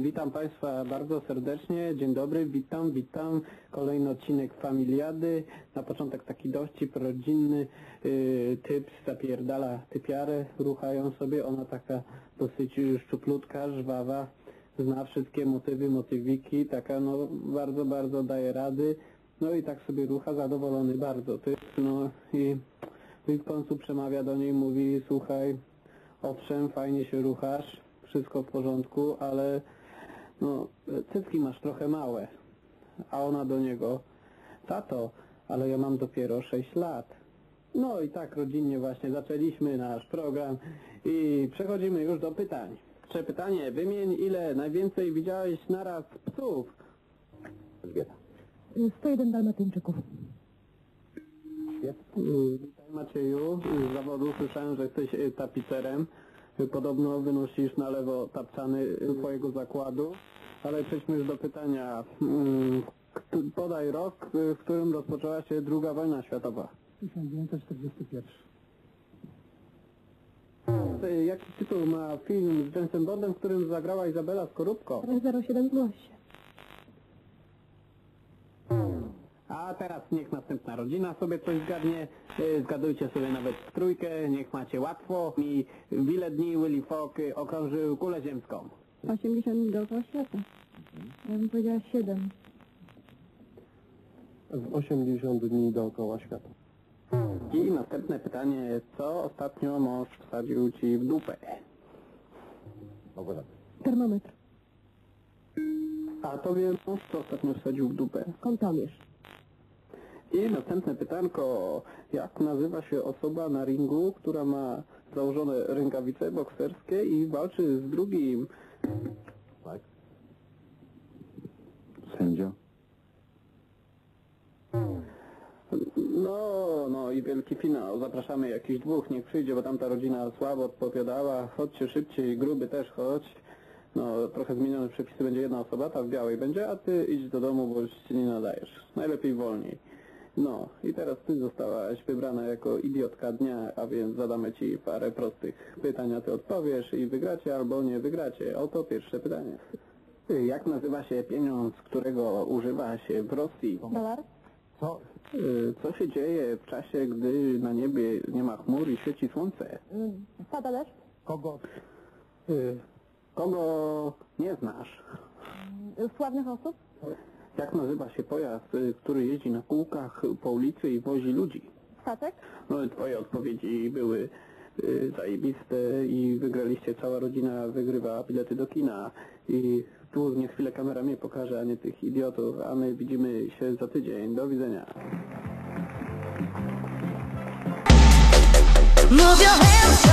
Witam Państwa bardzo serdecznie. Dzień dobry, witam, witam. Kolejny odcinek Familiady. Na początek taki dowcip rodzinny. Yy, typ zapierdala typiarę, ruchają sobie. Ona taka dosyć szczuplutka, żwawa. Zna wszystkie motywy, motywiki. Taka no bardzo, bardzo daje rady. No i tak sobie rucha, zadowolony bardzo. Typ, no i, i w końcu przemawia do niej, mówi słuchaj, owszem, fajnie się ruchasz, wszystko w porządku, ale no, cycki masz trochę małe. A ona do niego, tato, ale ja mam dopiero 6 lat. No i tak rodzinnie właśnie zaczęliśmy nasz program i przechodzimy już do pytań. Pierwsze pytanie, wymień ile najwięcej widziałeś naraz psów? Elżbieta. 101 dalmatyńczyków. Y, Witaj Macieju, z zawodu słyszałem, że jesteś y, tapicerem. Podobno wynosisz na lewo tapczany y, twojego zakładu. Ale przejdźmy już do pytania. Mm, Podaj rok, y, w którym rozpoczęła się druga wojna światowa. 1941. Y, Jaki tytuł ma film z Jamesem Bondem, w którym zagrała Izabela Skorupko? 07 zgłoś. A teraz niech następna rodzina sobie coś zgadnie. Y, Zgadujcie sobie nawet w trójkę, niech macie łatwo. I w ile dni Willy Fogg y, okrążył kulę ziemską? 80 dni dookoła świata. Ja bym powiedziała 7. W 80 dni dookoła świata. I następne pytanie, co ostatnio mąż wsadził ci w dupę? Termometr. A tobie mąż co ostatnio wsadził w dupę? Kątomierz. I następne pytanko, jak nazywa się osoba na ringu, która ma założone rękawice bokserskie i walczy z drugim? Tak. Sędzia. No, no i wielki finał. Zapraszamy jakichś dwóch, niech przyjdzie, bo tamta rodzina słabo odpowiadała. Chodźcie szybciej, gruby też chodź. No, trochę zmienione przepisy, będzie jedna osoba, ta w białej będzie, a ty idź do domu, bo już się nie nadajesz. Najlepiej wolniej. No, i teraz ty zostałaś wybrana jako idiotka dnia, a więc zadamy ci parę prostych pytań, a ty odpowiesz i wygracie albo nie wygracie. Oto pierwsze pytanie. Y, Jak nazywa się pieniądz, którego używa się w Rosji? Dolar? Co? Y, Co się dzieje w czasie, gdy na niebie nie ma chmur i świeci słońce? Mm, Spada deszcz? Kogo? Y, Kogo nie znasz? Sławnych osób? Jak nazywa się pojazd, y, który jeździ na kółkach po ulicy i wozi ludzi? Statek? No i twoje odpowiedzi były y, zajebiste i wygraliście, cała rodzina wygrywa bilety do kina i tu nie chwilę kamera mnie pokaże, a nie tych idiotów, a my widzimy się za tydzień. Do widzenia. Move your hands up.